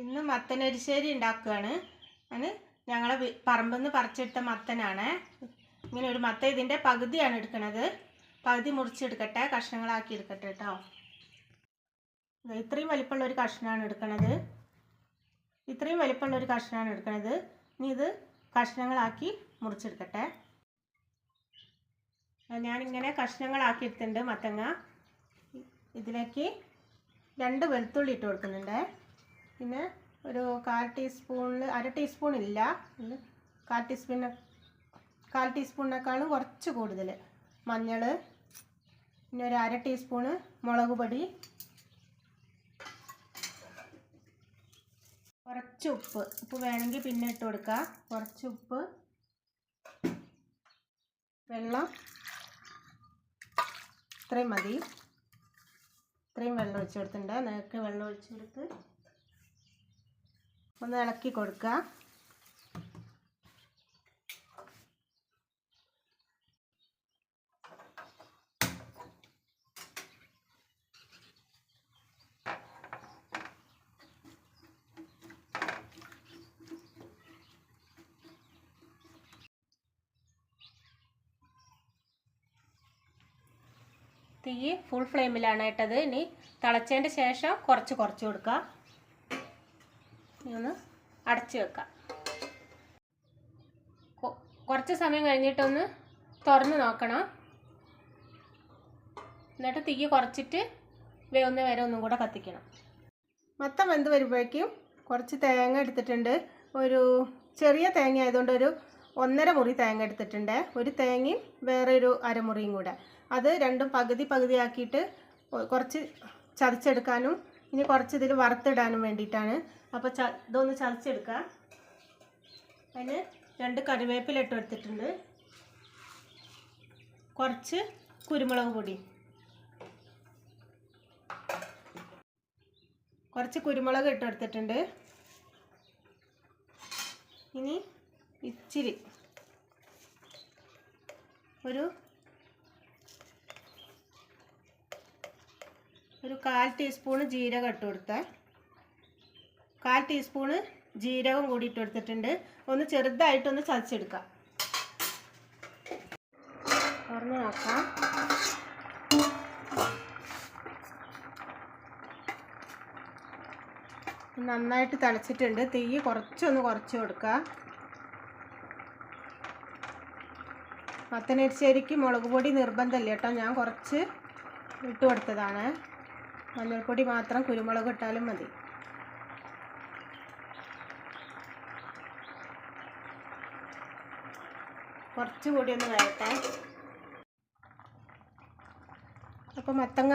ഇന്ന് മത്തനരിശ്ശേരി ഉണ്ടാക്കുകയാണ്. അത് ഞങ്ങളെ പറമ്പിൽ നിന്ന് പറിച്ചെടുത്ത മത്തനാണ്. ഇങ്ങനെ ഒരു മത്തൻ ഇതിന്റെ പകുതിയാണ് എടുക്കുന്നത് പകുതി മുറിച്ചെടുക്കട്ടെ കഷ്ണങ്ങളാക്കി എടുക്കട്ടെ കേട്ടോ ഇത്രയും വലിപ്പമുള്ള ഒരു കഷ്ണമാണ് എടുക്കുന്നത് ഇത്രയും വലിപ്പമുള്ള ഒരു കഷ്ണമാണ് എടുക്കുന്നത് ഇനി ഇത് കഷ്ണങ്ങളാക്കി മുറിച്ചെടുക്കട്ടെ. ഞാനിങ്ങനെ കഷ്ണങ്ങളാക്കി എടുത്തിട്ടുണ്ട് മത്തങ്ങ. ഇതിലേക്ക് രണ്ട് വെളുത്തുള്ളി ഇട്ട് കൊടുക്കുന്നുണ്ട്. പിന്നെ ഒരു കാൽ ടീസ്പൂണിൽ അര ടീസ്പൂൺ ഇല്ല കാൽ ടീസ്പൂണ് കാൽ ടീസ്പൂണിനേക്കാളും കുറച്ച് കൂടുതൽ മഞ്ഞൾ പിന്നെ ഒരു അര ടീസ്പൂണ് മുളക് പൊടി. കുറച്ച് ഉപ്പ്. ഉപ്പ് വേണമെങ്കിൽ പിന്നെ ഇട്ട് കൊടുക്കുക കുറച്ച് ഉപ്പ് വെള്ളം. ഇത്രയും മതി. ഇത്രയും വെള്ളം ഒഴിച്ചു കൊടുത്തിട്ടുണ്ട്. നേരത്തെ വെള്ളം ഒഴിച്ചെടുത്ത് ഒന്ന് ഇളക്കി കൊടുക്കുക. തീ ഫുൾ ഫ്ലെയിമിലാണ് ഇട്ടത്. ഇനി തിളച്ചതിന്റെ ശേഷം കുറച്ച് കുറച്ച് കൊടുക്കുക. ഒന്ന് അടച്ച് വെക്കാം. കുറച്ച് സമയം കഴിഞ്ഞിട്ടൊന്ന് തുറന്ന് നോക്കണം. എന്നിട്ട് തീ കുറച്ചിട്ട് വേവുന്ന വരെ ഒന്നും കൂടെ കത്തിക്കണം. മൊത്തം വെന്ത് വരുമ്പോഴേക്കും കുറച്ച് തേങ്ങ എടുത്തിട്ടുണ്ട്. ഒരു ചെറിയ തേങ്ങ ആയതുകൊണ്ട് ഒരു ഒന്നര മുറി തേങ്ങ എടുത്തിട്ടുണ്ട്. ഒരു തേങ്ങയും വേറെ ഒരു അരമുറിയും കൂടെ. അത് രണ്ടും പകുതി പകുതി ആക്കിയിട്ട് കുറച്ച് ചതച്ചെടുക്കാനും ഇനി കുറച്ച് ഇതിൽ വറുത്തിടാനും വേണ്ടിയിട്ടാണ്. അപ്പോൾ ച ഇതൊന്ന് ചതച്ചെടുക്കുക അതിന് രണ്ട് കറിവേപ്പില ഇട്ട് എടുത്തിട്ടുണ്ട് കുറച്ച് കുരുമുളക് പൊടി. കുറച്ച് കുരുമുളക് ഇട്ട് ഇനി ഇച്ചിരി ഒരു ഒരു കാൽ ടീസ്പൂണ് ജീരകം ഇട്ട് കൊടുത്താൽ കാൽ ടീസ്പൂണ് ജീരകം കൂടി ഇട്ട് കൊടുത്തിട്ടുണ്ട്. ഒന്ന് ചെറുതായിട്ടൊന്ന് ചതച്ചെടുക്കാം. തുറന്ന് നോക്കാം. നന്നായിട്ട് തിളച്ചിട്ടുണ്ട്. തീ കുറച്ചൊന്ന് കുറച്ച് കൊടുക്കുക. മത്തനരിശ്ശേരിക്ക് മുളക് പൊടി നിർബന്ധമല്ല കേട്ടോ. ഞാൻ കുറച്ച് ഇട്ട് കൊടുത്തതാണ്. മഞ്ഞൾപ്പൊടി മാത്രം കുരുമുളക് ഇട്ടാലും മതി. കുറച്ച് കൂടി ഒന്ന് വരട്ടെ അപ്പോൾ മത്തങ്ങ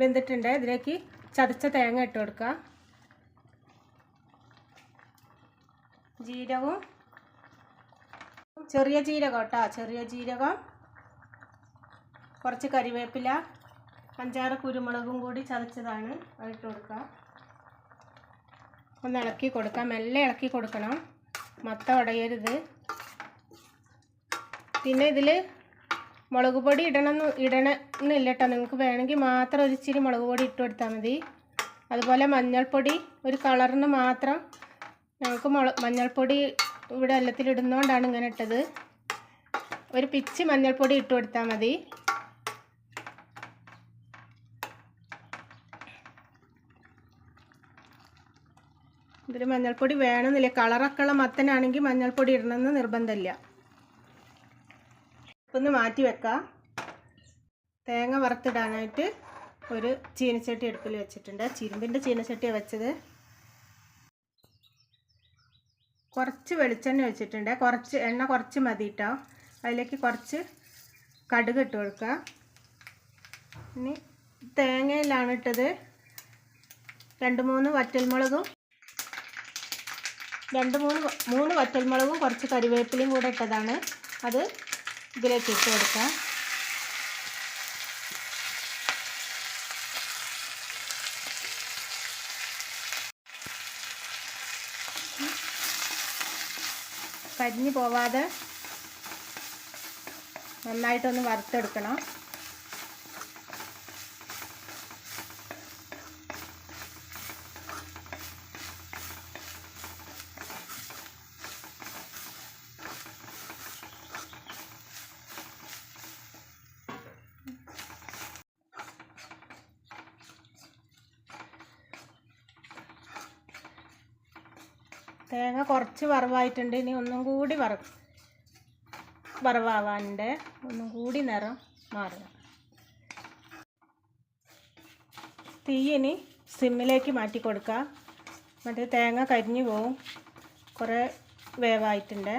വെന്തിട്ടുണ്ട്. ഇതിലേക്ക് ചതച്ച തേങ്ങ ഇട്ട് കൊടുക്കുക. ജീരകവും ചെറിയ ജീരകം കേട്ടോ. ചെറിയ ജീരകം കുറച്ച് കരിവേപ്പില അഞ്ചാറ് കുരുമുളകും കൂടി ചതച്ചതാണ്. അതിട്ട് കൊടുക്കുക ഒന്ന് ഇളക്കി കൊടുക്കാം. മെല്ലെ ഇളക്കി കൊടുക്കണം. മത്ത ഉടയരുത് പിന്നെ ഇതിൽ മുളക് പൊടി ഇടണം ഇടണമെന്നില്ല കേട്ടോ നിങ്ങൾക്ക് വേണമെങ്കിൽ മാത്രം ഒരു ഇച്ചിരി മുളക് പൊടി ഇട്ട് കൊടുത്താൽ മതി. അതുപോലെ മഞ്ഞൾപ്പൊടി ഒരു കളറിന് മാത്രം ഞങ്ങൾക്ക് മുള മഞ്ഞൾപ്പൊടി ഇവിടെ എല്ലാത്തിലിടുന്നതുകൊണ്ടാണ് ഇങ്ങനെ ഇട്ടത്. ഒരു പിച്ച് മഞ്ഞൾപ്പൊടി ഇട്ട് കൊടുത്താൽ മതി. ഇതിൽ മഞ്ഞൾപ്പൊടി വേണമെന്നില്ല. കളറൊക്കെ ഉള്ള മത്തനാണെങ്കിൽ മഞ്ഞൾപ്പൊടി ഇടണമെന്ന് നിർബന്ധമില്ല. ഒന്ന് മാറ്റി വെക്കാം. തേങ്ങ വറുത്തിടാനായിട്ട് ഒരു ചീനച്ചട്ടി അടുപ്പിൽ വെച്ചിട്ടുണ്ട്. ചിരുമ്പിന്റെ ചീനച്ചട്ടിയാണ് വെച്ചത്. കുറച്ച് വെളിച്ചെണ്ണ വെച്ചിട്ടുണ്ട് കുറച്ച് എണ്ണ കുറച്ച് മതി കേട്ടോ അതിലേക്ക് കുറച്ച് കടുക് ഇട്ട് കൊടുക്കുക. ഇനി തേങ്ങയിലാണ് ഇട്ടത്. രണ്ട് മൂന്ന് വറ്റൽമുളകും രണ്ട് മൂന്ന് മൂന്ന് വറ്റൽമുളകും കുറച്ച് കരിവേപ്പിലയും കൂടെ ഇട്ടതാണ്. അത് ഇതിലേക്ക് ഇട്ട് കൊടുക്കാം. കരിഞ്ഞു പോവാതെ നന്നായിട്ടൊന്ന് വറുത്തെടുക്കണം. തേങ്ങ കുറച്ച് വറവായിട്ടുണ്ട്. ഇനി ഒന്നും കൂടി വറ വറവാവാനുണ്ട്. ഒന്നും കൂടി നിറം മാറുക തീ ഇനി സിമ്മിലേക്ക് മാറ്റി കൊടുക്കുക മറ്റേ തേങ്ങ കരിഞ്ഞു പോവും. കുറേ വേവായിട്ടുണ്ട്.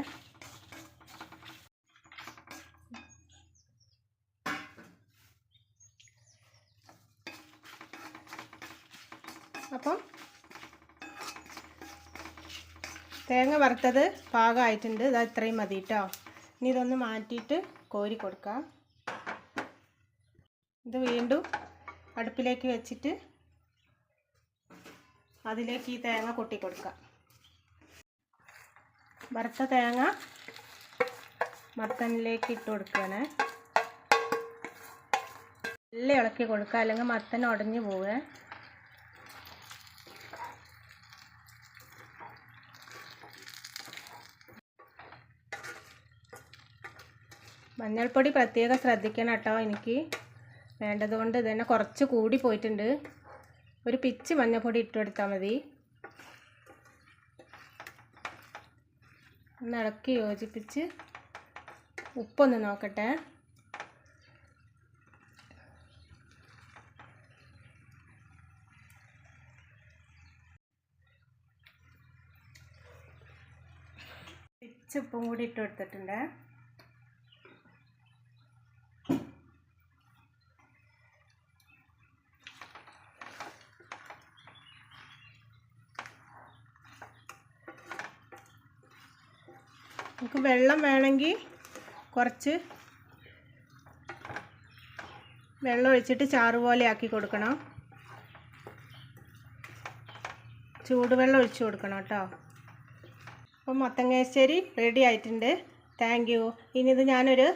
അപ്പം തേങ്ങ വറുത്തത് പാകമായിട്ടുണ്ട്. ഇത് ഇത്രയും മതി കേട്ടോ ഇനി ഇതൊന്ന് മാറ്റിയിട്ട് കോരി കൊടുക്കാം. ഇത് വീണ്ടും അടുപ്പിലേക്ക് വെച്ചിട്ട് അതിലേക്ക് ഈ തേങ്ങ കൊട്ടി കൊടുക്കാം. വറുത്ത തേങ്ങ മത്തനിലേക്ക് ഇട്ട് കൊടുക്കുകയാണ് നല്ല ഇളക്കി കൊടുക്കുക അല്ലെങ്കിൽ മത്തൻ ഉടഞ്ഞു പോവേ. മഞ്ഞൾപ്പൊടി പ്രത്യേകം ശ്രദ്ധിക്കണം കേട്ടോ എനിക്ക്. വേണ്ടതുകൊണ്ട് ഇതന്നെ കുറച്ച് കൂടി പോയിട്ടുണ്ട്. ഒരു പിച്ച് മഞ്ഞൾപ്പൊടി ഇട്ട് കൊടുത്താൽ മതി. ഒന്ന് ഇളക്കി യോജിപ്പിച്ച് ഉപ്പൊന്ന് നോക്കട്ടെ. പിച്ച് ഉപ്പും കൂടി ഇട്ട് കൊടുത്തിട്ടുണ്ട്. നമുക്ക് വെള്ളം വേണമെങ്കിൽ കുറച്ച് വെള്ളം ഒഴിച്ചിട്ട് ചാറ് പോലെ ആക്കി കൊടുക്കണം. ചൂടുവെള്ളം ഒഴിച്ചു കൊടുക്കണം കേട്ടോ. അപ്പം മത്തങ്ങേശ്ശേരി റെഡി ആയിട്ടുണ്ട്. താങ്ക് യു ഇനി ഇത് ഞാനൊരു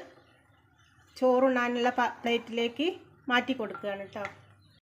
ചോറുണ്ണാനുള്ള പ്ലേറ്റിലേക്ക് മാറ്റി കൊടുക്കുകയാണ് കേട്ടോ.